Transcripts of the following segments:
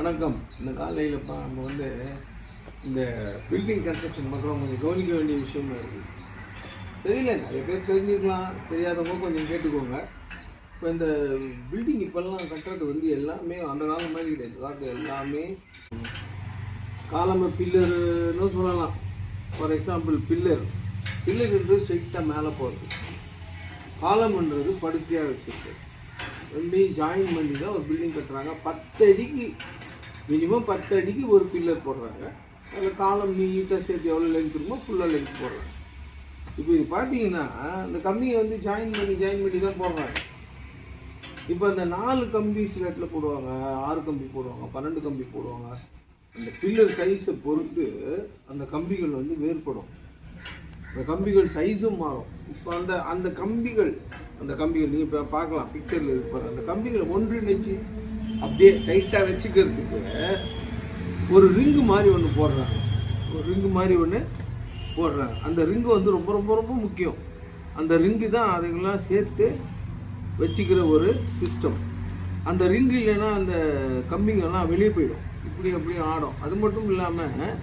வணக்கம். இந்த காலையிலப்பா நம்ம வந்து இந்த பில்டிங் கன்ஸ்ட்ரக்ஷன் பண்ணுறவங்க கொஞ்சம் கவனிக்க வேண்டிய விஷயமா இருக்குது தெரியல நிறைய பேர் தெரிஞ்சுக்கலாம் தெரியாதவங்க கொஞ்சம் கேட்டுக்கோங்க. இப்போ இந்த பில்டிங் இப்போல்லாம் கட்டுறது வந்து எல்லாமே அந்த காலம் மாதிரி கிடையாது. அதாவது எல்லாமே காலம்ப பில்லர்னு சொல்லலாம். ஃபார் எக்ஸாம்பிள் பில்லர் பில்லர்ன்றது ஸ்ட்ரெயிட்டாக மேலே போகிறது காலம்ன்றது படுக்கையாக வச்சுருக்கு. ரெண்டையும் ஜாயின் பண்ணி தான் ஒரு பில்டிங் கட்டுறாங்க. பத்து அடிக்கு மினிமம் பத்து அடிக்கு ஒரு பில்லர் போடுறாங்க. அதில் காலம் நீட்டாக சேர்த்து எவ்வளோ லென்த் இருக்குமோ ஃபுல்லாக லென்த் போடுறாங்க. இப்போ இது பார்த்தீங்கன்னா அந்த கம்பியை வந்து ஜாயின் பண்ணி ஜாயின் பண்ணி தான் போடுறாங்க. இப்போ அந்த நாலு கம்பி சில போடுவாங்க ஆறு கம்பி போடுவாங்க பன்னெண்டு கம்பி போடுவாங்க. அந்த பில்லர் சைஸை பொறுத்து அந்த கம்பிகள் வந்து வேறுபடும். அந்த கம்பிகள் சைஸும் மாறும். இப்போ அந்த அந்த கம்பிகள் அந்த கம்பிகள் நீங்கள் இப்போ பார்க்கலாம் பிக்சரில் இருப்பார் அந்த கம்பிகள் ஒன்றிணைச்சு அப்படியே டைட்டாக வச்சுக்கிறதுக்கு ஒரு ரிங்கு மாதிரி ஒன்று போடுறாங்க. ஒரு ரிங்கு மாதிரி ஒன்று போடுறாங்க. அந்த ரிங்கு வந்து ரொம்ப ரொம்ப ரொம்ப முக்கியம். அந்த ரிங்கு தான் அதுங்களாம் சேர்த்து வச்சுக்கிற ஒரு சிஸ்டம் அந்த ரிங்கு இல்லைன்னா அந்த கம்பிங்கெல்லாம் வெளியே போயிடும். இப்படி அப்படியே ஆடும். அது மட்டும் இல்லாமல்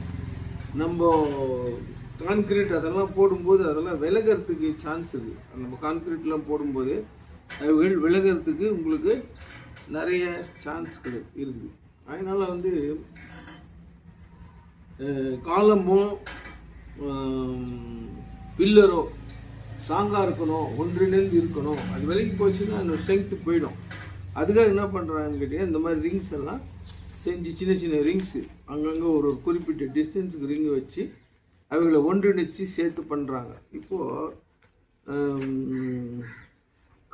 நம்ம கான்கிரீட் அதெல்லாம் போடும்போது அதெல்லாம் விலகிறதுக்கு சான்ஸ் இருக்குது நம்ம கான்கிரீட்லாம் போடும்போது விலகிறதுக்கு உங்களுக்கு நிறைய சான்ஸ்கள் இருக்குது. அதனால் வந்து காலமோ பில்லரோ ஸ்ட்ராங்காக இருக்கணும் ஒன்றிணைந்து இருக்கணும். அது விலைக்கு போச்சுன்னா அந்த ஸ்ட்ரென்த்து போயிடும். அதுக்காக என்ன பண்ணுறாங்கன்னு கேட்டிங்கன்னா இந்த மாதிரி ரிங்ஸ் எல்லாம் செஞ்சு சின்ன சின்ன ரிங்ஸு அங்கங்கே ஒரு ஒரு குறிப்பிட்ட டிஸ்டன்ஸுக்கு ரிங்கு வச்சு அவங்கள ஒன்றிணைச்சு சேர்த்து பண்ணுறாங்க இப்போது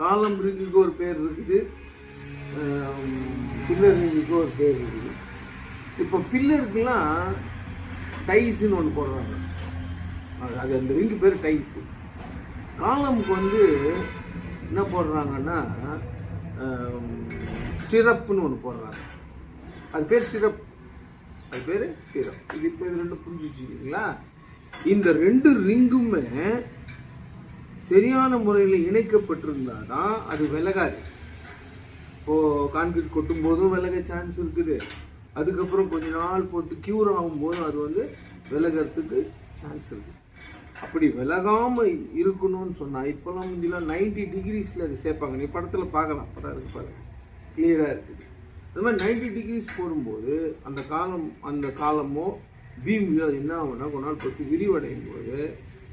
காலம் ரிங்குக்கு ஒரு பேர் இருக்குது. பில்லர் ஒரு பேர் இருக்குது. இப்போ பில்லருக்குலாம் டைஸுன்னு ஒன்று போடுறாங்க. அது- அது அந்த ரிங்கு பேர் டைஸு. காலமுக்கு வந்து என்ன போடுறாங்கன்னா ஸ்டிரப்புன்னு ஒன்று போடுறாங்க. அது பேர் சிரப் அது பேர் சிரப் இது இப்போ இது ரெண்டும் புரிஞ்சுச்சுங்களா இந்த ரெண்டு ரிங்குமே சரியான முறையில் இணைக்கப்பட்டிருந்தா தான் அது விலகாது. இப்போது கான்கிரீட் கொட்டும் போதும் விலக சான்ஸ் இருக்குது. அதுக்கப்புறம் கொஞ்ச நாள் போட்டு க்யூர் ஆகும்போது அது வந்து விலகிறதுக்கு சான்ஸ் இருக்குது அப்படி விலகாமல் இருக்கணும்னு சொன்னால் இப்போலாம் முந்திலாம் நைன்டி டிகிரிஸில் அது சேர்ப்பாங்க. நீ படத்தில் பார்க்கலாம். படம் இருக்கு பாருங்க. கிளியராக இருக்குது. அது மாதிரி நைன்டி டிகிரிஸ் போடும்போது அந்த காலம் அந்த காலமோ பீம்லையோ அது என்ன ஆகும்னா கொஞ்ச நாள் போட்டு விரிவடையும் போது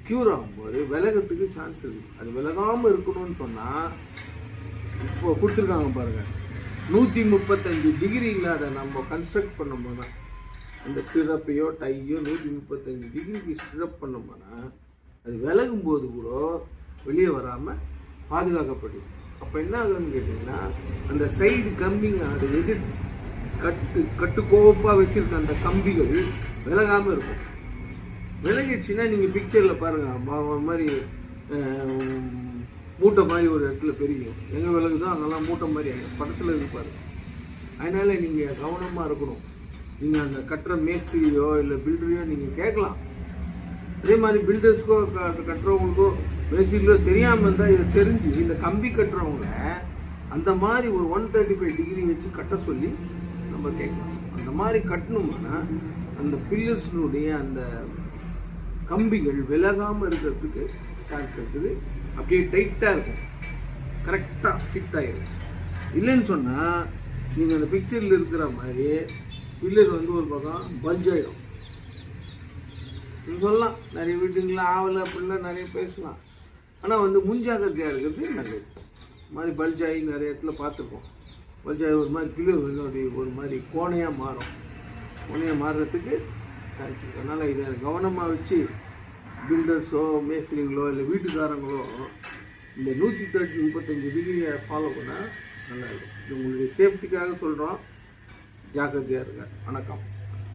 க்யூர் ஆகும்போது விலகிறதுக்கு சான்ஸ் இருக்குது அது விலகாமல் இருக்கணும்னு சொன்னால் இப்போ கொடுத்துருக்காங்க பாருங்கள் நூற்றி முப்பத்தஞ்சு டிகிரி அதை நம்ம கன்ஸ்ட்ரக்ட் பண்ணும்போது அந்த ஸ்டிரப்பையோ டையோ நூற்றி முப்பத்தஞ்சு டிகிரிக்கு ஸ்டிரப் பண்ணோம்னா அது விலகும் போது கூட வெளியே வராமல் பாதுகாக்கப்படும். அப்போ என்ன ஆகுதுன்னு கேட்டிங்கன்னா அந்த சைடு கம்பிங்க அது எதிர் கட்டு கட்டுக்கோப்பாக வச்சுருக்க அந்த கம்பிகள் விலகாமல் இருக்கும். விலகிடுச்சுன்னா நீங்கள் பிக்சரில் பாருங்கள் மாதிரி மூட்டை மாதிரி ஒரு இடத்துல பெருகும் விலகு விலகுதோ அங்கெல்லாம் மூட்டை மாதிரி ஆகிடும் படத்தில் இருப்பார் அதனால் நீங்கள் கவனமாக இருக்கணும். நீங்கள் அந்த கட்டுற மேஸ்திரியோ இல்லை பில்டரையோ நீங்கள் கேட்கலாம். அதே மாதிரி பில்டர்ஸ்க்கோ கட்டுறவங்களுக்கோ மேஸ்திரிக்கோ தெரியாமல் இருந்தால் இதை தெரிஞ்சு இந்த கம்பி கட்டுறவங்கள அந்த மாதிரி ஒரு ஒன் தேர்ட்டி ஃபைவ் டிகிரி வச்சு கட்ட சொல்லி நம்ம கேட்கலாம். அந்த மாதிரி கட்டணும்னா அந்த பில்லர்ஸ்னுடைய அந்த கம்பிகள் விலகாமல் இருக்கிறதுக்கு சான்ஸ் இருக்குது. அப்படியே டைட்டாக இருக்கும். கரெக்டாக ஃபிட் ஆகிடும் இல்லைன்னு சொன்னால் நீங்கள் அந்த பிக்சரில் இருக்கிற மாதிரி பில்லர் வந்து ஒரு பக்கம் பல்ஜ் ஆகிடும் நீங்கள் சொல்லலாம் நிறைய வீட்டுங்கள ஆவலை அப்படிலாம் நிறைய பேசலாம். ஆனால் வந்து முன்ஜாகிரதையாக இருக்கிறது நல்லது. மாதிரி பல்ஜ் ஆகி நிறைய இடத்துல பார்த்துருக்கோம் பல்ஜ் ஆகி ஒரு மாதிரி பில்லர் வந்து அப்படி ஒரு மாதிரி கோணையாக மாறும். கோணையாக மாறுறதுக்கு சான்ஸ் இருக்குது அதனால் இதை கவனமாக வச்சு பில்டர்ஸோ மேஸ்திரிங்களோ இல்லை வீட்டுக்காரங்களோ இந்த நூற்றி தேர்ட்டி முப்பத்தஞ்சு டிகிரியை ஃபாலோ பண்ணால் நல்லாயிருக்கும் இது உங்களுடைய சேஃப்டிக்காக சொல்கிறோம் ஜாக்கிரதையாக இருங்க. வணக்கம்.